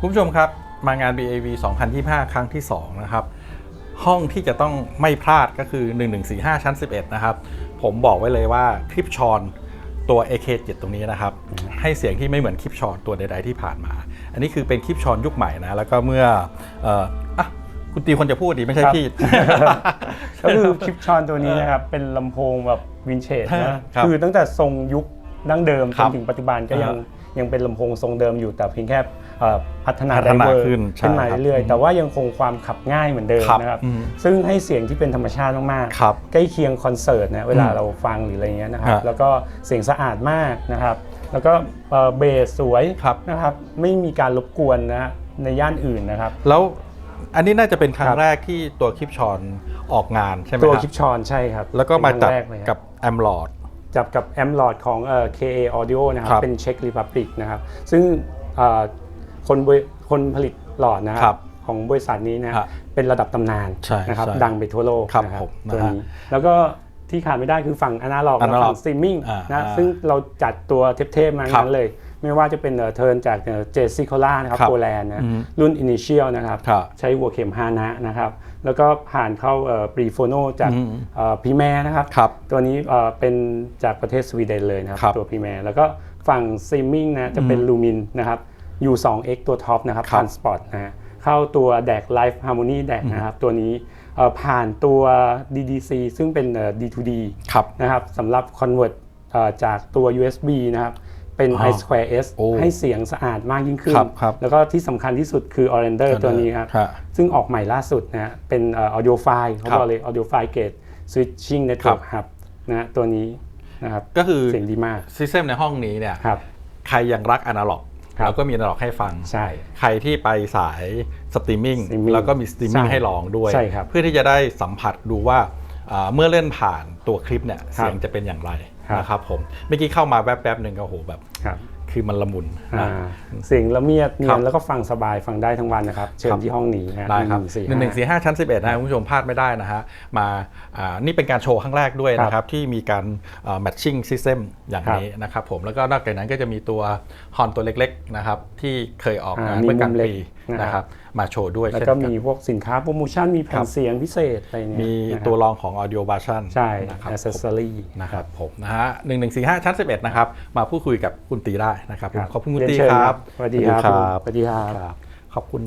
คุณผู้ชมครับ มางาน BAV 2025 ครั้งที่ 2 นะครับ ห้องที่จะต้องไม่พลาดก็คือ 1145 ชั้น 11 นะครับ ผมบอกไว้เลยว่าคลิปชอนตัว AK7 ตรงนี้นะครับ ให้เสียงที่ไม่เหมือนคลิปชอนตัวใด ๆ ที่ผ่านมา อันนี้คือเป็นคลิปชอนยุคใหม่นะ แล้วก็เมื่อเอ่ออะคุณตีคนจะพูดดีไม่ใช่ครับพี่ ก็คือคลิปชอนตัวนี้นะครับ เป็นลำโพงแบบวินเทจครันะบคือตั้งแต่ทรงยุคดั้งเดิมคจรันบถึงปัจจุบันก็ยังอ่ยังเป็นลำโพงทรงเดิมอยู่แต่เพียงแค่เอ่อ พัฒนาพัฒไดนาเวอร์ขึ้นใช่ขึ้นมาครับเรื่อยอืมๆแต่ว่ายังคงความขับง่ายเหมือนเดิมครับนะครับอืมซึ่งให้เสียงที่เป็นธรรมชาติมากครับๆใกล้เคียงคอนเสิร์ตนะเวลาอืมเราฟังหรืออะไรเงี้ยนะครับฮะแล้วก็เสียงสะอาดมากนะครับแล้วก็เอ่อเบสสวยครับนะครับไม่มีการรบกวนนะฮะในย่านอื่นนะครับ แล้วอันนี้น่าจะเป็นครั้คงรับแรกที่ตัวคลิปชอนออกงานใช่ไหมตัวครับคลิปชอนใช่ครับ แล้วก็มาเป็นคจัรั้บงแรเลยครับกับแอมลอดจับกับแอมลอดของเอ่อ KA Audio นะครับครับเป็นเช็ครีพับลิกนะครับซึ่งเอ่อ คนบริคนผลิตหลอดนะคครัรับบของบริษัทนี้นะฮะเป็นระดับตำนานใช่นะครับใช่ดังไปทั่วโลกครับนะผมนะตัวฮะนี้แล้วก็ที่ขาดไม่ได้คือฝั่งอนาล็อกและ Analog ฝั่งสตรีมมิ่งอ่านะอ่าซึ่งเราจัดตัวเทพๆมาครับนั้นเลย ไม่ว่าจะเป็นเทิร์นจากเจสซี่โคล่านะครับครับโปแลนด์นะอืมรุ่น Initial นะครับครับใช้หัวเข็มฮานะนะครับแล้วก็ผ่านเข้าปรีโฟโนจากอืม พีแมนะครับ ครับ ตัวนี้เอ่อเป็นจากประเทศสวีเดนเลยนะครับ ครับตัวพีแมแล้วก็ฝั่งซิมมิ่งนะจะเป็นลูมินนะครับ U2X ตัวท็อปนะครับครับทานสปอร์ตนะฮะเข้าตัวแดก Live Harmony แดกนะครับตัวนี้เอ่อผ่านตัว DDC ซึ่งเป็นเอ่อ D2D ครับ นะครับสำหรับ Convert เอ่อจากตัว USB นะครับ เป็น อ๋อ i Square S โอ้ให้เสียงสะอาดมากยิ่งขึ้น ครับครับ แล้วก็ที่สำคัญที่สุดคือ Orander ตัวนี้ครับครับซึ่งออกใหม่ล่าสุดนะฮะเป็นเออ audio file เขาครับบอกเลย audio file gate switching network hub นะฮะตัวนี้นะครับก็คือ เสียงดีมากซิสเต็มในห้องนี้เนี่ย ครับ ใครยังรักอนาล็อกครับ แล้วก็มีอนาล็อกให้ฟัง ใช่ ใครที่ไปสายสตรีมมิ่ง Streaming แล้วก็มีสตรีมมิ่งใช่ให้ลองด้วย ใช่ครับเพื่อที่จะได้สัมผัสดูว่าอ่าเมื่อเล่นผ่านตัวคลิปเนี่ยครับเสียงจะเป็นอย่างไรครับ นะครับผมเมื่อกี้เข้ามาแวบๆหนึ่งก็โอ้โหแบบ ครับ คือมันละมุนอ่านะ เสียงละเมียดเนีครัยนบแล้วก็ฟังสบายฟังได้ทั้งวันนะครับ เชิครัญบที่ห้องนี้นะได้ครับสี่หนึ่งหนึ่งสี่ห้าชั้น11นะคุณผู้ชมพลาดไม่ได้นะฮะมาอ่านี่เป็นการโชว์ครั้งแรกด้วยนะครับ ที่มีการแมทชิ่งซิสเต็มอย่างนี้นะครับผมแล้วก็นอกจากนั้นก็จะมีตัวฮอนตัวเล็กๆนะครับที่เคยออกงานเมื่อกลางปี นะครับมาโชว์ด้วยแล้วเช่นก็นมีพวกสินค้าโปรโมชั่นมีแผ่ครันบเสียงพิเศษอะไรเนี่ยมีนะครับตัวรองของ Audio Version ใช่นะครับ accessory นะครับผมนะฮะหนึ่งหนึ่งสี่ห้าชั้น11นะครับมาพูดคุยกับคุณตีได้นะครับผมครับขอบคุณคุณเรียนตีเชิญครับสวัสดีครับครับสวัสดีครับครับขอบคุณนะ